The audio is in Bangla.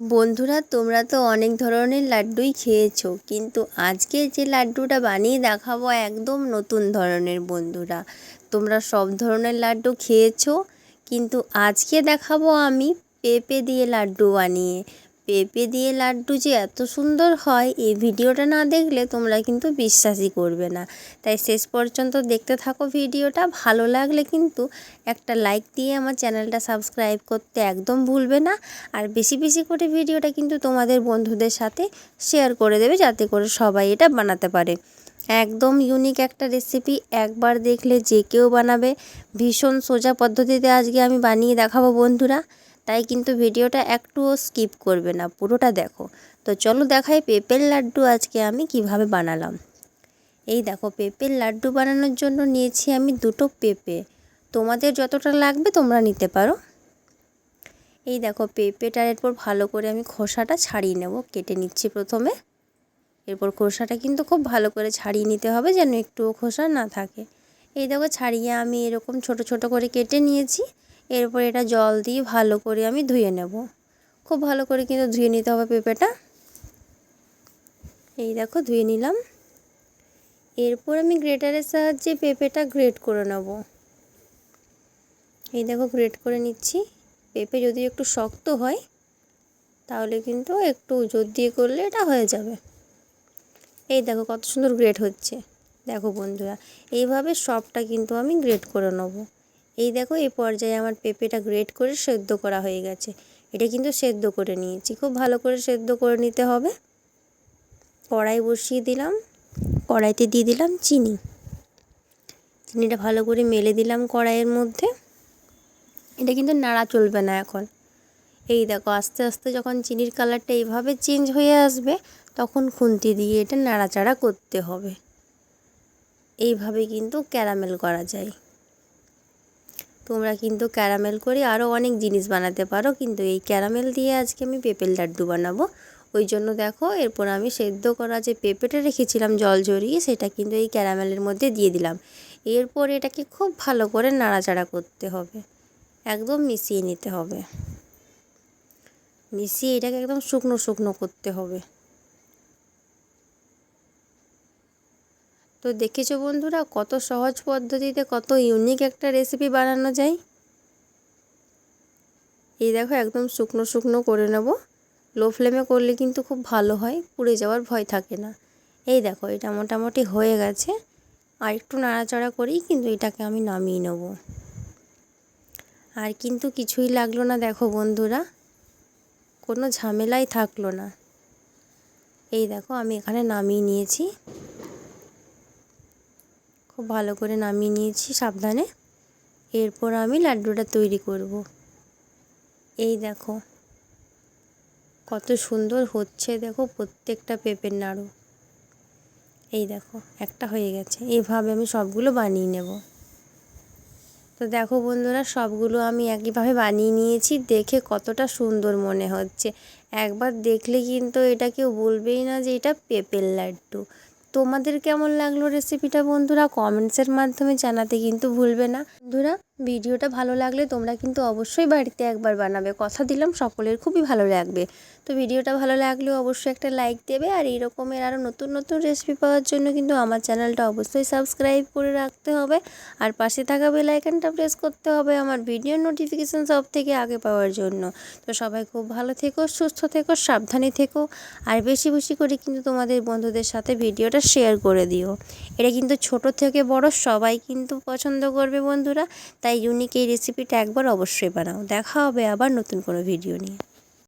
বন্ধুরা, তোমরা তো অনেক ধরনের লাড্ডুই খেয়েছো, কিন্তু আজকে যে লাড্ডুটা বানিয়ে দেখাবো একদম নতুন ধরনের বন্ধুরা। তোমরা সব ধরনের লাড্ডু খেয়েছো, কিন্তু আজকে দেখাবো আমি পেঁপে দিয়ে লাড্ডু বানিয়ে। পেঁপে দিয়ে লাড্ডু যে এত সুন্দর হয়, এই ভিডিওটা না দেখলে তোমরা কিন্তু বিশ্বাসই করবে না। তাই শেষ পর্যন্ত দেখতে থাকো ভিডিওটা, ভালো লাগলে কিন্তু একটা লাইক দিয়ে আমার চ্যানেলটা সাবস্ক্রাইব করতে একদম ভুলবে না। আর বেশি বেশি করে ভিডিওটা কিন্তু তোমাদের বন্ধুদের সাথে শেয়ার করে দেবে, যাতে করে সবাই এটা বানাতে পারে। একদম ইউনিক একটা রেসিপি একবার দেখলে যে কেউ বানাবে। ভীষণ সোজা পদ্ধতিতে আজকে আমি বানিয়ে দেখাবো বন্ধুরা। তাই কিন্তু ভিডিওটা একটুও স্কিপ করবে না, পুরোটা দেখো। তো চলো দেখাই পেঁপের লাড্ডু আজকে আমি কীভাবে বানালাম। এই দেখো, পেঁপের লাড্ডু বানানোর জন্য নিয়েছি আমি দুটো পেঁপে। তোমাদের যতটা লাগবে তোমরা নিতে পারো। এই দেখো পেঁপেটার এরপর ভালো করে আমি খোসাটা ছাড়িয়ে নেব, কেটে নিচ্ছি প্রথমে। এরপর খোসাটা কিন্তু খুব ভালো করে ছাড়িয়ে নিতে হবে যেন একটুও খোসা না থাকে। এই দেখো, ছাড়িয়ে আমি এরকম ছোট ছোট করে কেটে নিয়েছি। এরপর এটা জল দিয়ে ভালো করে আমি ধুয়ে নেব। খুব ভালো করে কিন্তু ধুয়ে নিতে হবে পেঁপেটা। এই দেখো, ধুয়ে নিলাম। এরপর আমি গ্রেটারের সাহায্যে পেঁপেটা গ্রেট করে নেব। এই দেখো, গ্রেট করে নিচ্ছি। পেঁপে যদি একটু শক্ত হয়, তাহলে কিন্তু একটু জোর দিয়ে করলে এটা হয়ে যাবে। এই দেখো, কত সুন্দর গ্রেট হচ্ছে। দেখো বন্ধুরা, এইভাবে সবটা কিন্তু আমি গ্রেট করে নেব। এই দেখো, এই পর্যায়ে আমার পেঁপেটা গ্রেট করে সেদ্ধ করা হয়ে গেছে। এটা কিন্তু সেদ্ধ করে নিয়েছি। খুব ভালো করে সেদ্ধ করে নিতে হবে। কড়াই বসিয়ে দিলাম। কড়াইতে দিয়ে দিলাম চিনি। চিনিটা ভালো করে মেলে দিলাম কড়াইয়ের মধ্যে। এটা কিন্তু নাড়া চলবে না এখন। এই দেখো, আস্তে আস্তে যখন চিনির কালারটা এইভাবে চেঞ্জ হয়ে আসবে, তখন খুন্তি দিয়ে এটা নাড়াচাড়া করতে হবে। এইভাবে কিন্তু ক্যারামেল করা যায়। তোমরা কিন্তু ক্যারামেল করে আরও অনেক জিনিস বানাতে পারো। কিন্তু এই ক্যারামেল দিয়ে আজকে আমি পেঁপের লাড্ডু বানাবো। ওই জন্য দেখো, এরপর আমি সেদ্ধ করা যে পেঁপেটা রেখেছিলাম জল ঝরিয়ে, সেটা কিন্তু এই ক্যারামেলের মধ্যে দিয়ে দিলাম। এরপর এটাকে খুব ভালো করে নাড়াচাড়া করতে হবে। একদম মিশিয়ে নিতে হবে। মিশিয়ে এটাকে একদম শুকনো শুকনো করতে হবে। তো দেখেছ বন্ধুরা কত সহজ পদ্ধতিতে কত ইউনিক একটা রেসিপি বানানো যায়? এই দেখো একদম শুকনো শুকনো করে নেব। লো ফ্লেমে করলে কিন্তু খুব ভালো হয়, পুড়ে যাওয়ার ভয় থাকে না। এই দেখো এটা মোটামুটি হয়ে গেছে। আর একটু নাড়াচাড়া করেই কিন্তু এটাকে আমি নামিয়ে নেব। আর কিন্তু কিছুই লাগল না দেখো বন্ধুরা। কোনো ঝামেলাই থাকল না। এই দেখো আমি এখানে নামিয়ে নিয়েছি। খুব ভালো করে নামিয়ে নিয়েছি সাবধানে। এরপর আমি লাড্ডুটা তৈরি করব। এই দেখো, কত সুন্দর হচ্ছে দেখো প্রত্যেকটা পেঁপের নাড়ু। এই দেখো, একটা হয়ে গেছে। এইভাবে আমি সবগুলো বানিয়ে নেব। তো দেখো বন্ধুরা, সবগুলো আমি একইভাবে বানিয়ে নিয়েছি। দেখে কতটা সুন্দর মনে হচ্ছে। একবার দেখলে কিন্তু এটা কেউ বলবেই না যে এটা পেঁপের লাড্ডু। তোমাদের কেমন লাগল রেসিপিটা বন্ধুরা? কমেন্টসের মাধ্যমে জানাতে কিন্তু ভুলবে না। বন্ধুরা ভিডিওটা ভালো লাগলে তোমরা কিন্তু অবশ্যই বাড়িতে একবার বানাবে। কথা দিলাম, সকলের খুবই ভালো লাগবে। তো ভিডিওটা ভালো লাগলেও অবশ্যই একটা লাইক দেবে আর এই রকমের আরও নতুন নতুন রেসিপি পাওয়ার জন্য কিন্তু আমার চ্যানেলটা অবশ্যই সাবস্ক্রাইব করে রাখতে হবে। আর পাশে থাকা বেলাইকানটা প্রেস করতে হবে আমার ভিডিও নোটিফিকেশান সব থেকে আগে পাওয়ার জন্য। তো সবাই খুব ভালো থেকো, সুস্থ থেকো, সাবধানে থেকো আর বেশি বেশি করে কিন্তু তোমাদের বন্ধুদের সাথে ভিডিওটা শেয়ার করে দিও। এটা কিন্তু ছোট থেকে বড়, সবাই কিন্তু পছন্দ করবে বন্ধুরা। তাই ইউনিক এই রেসিপিটা একবার অবশ্যই বানাও। দেখা হবে আবার নতুন কোনো ভিডিও নিয়ে।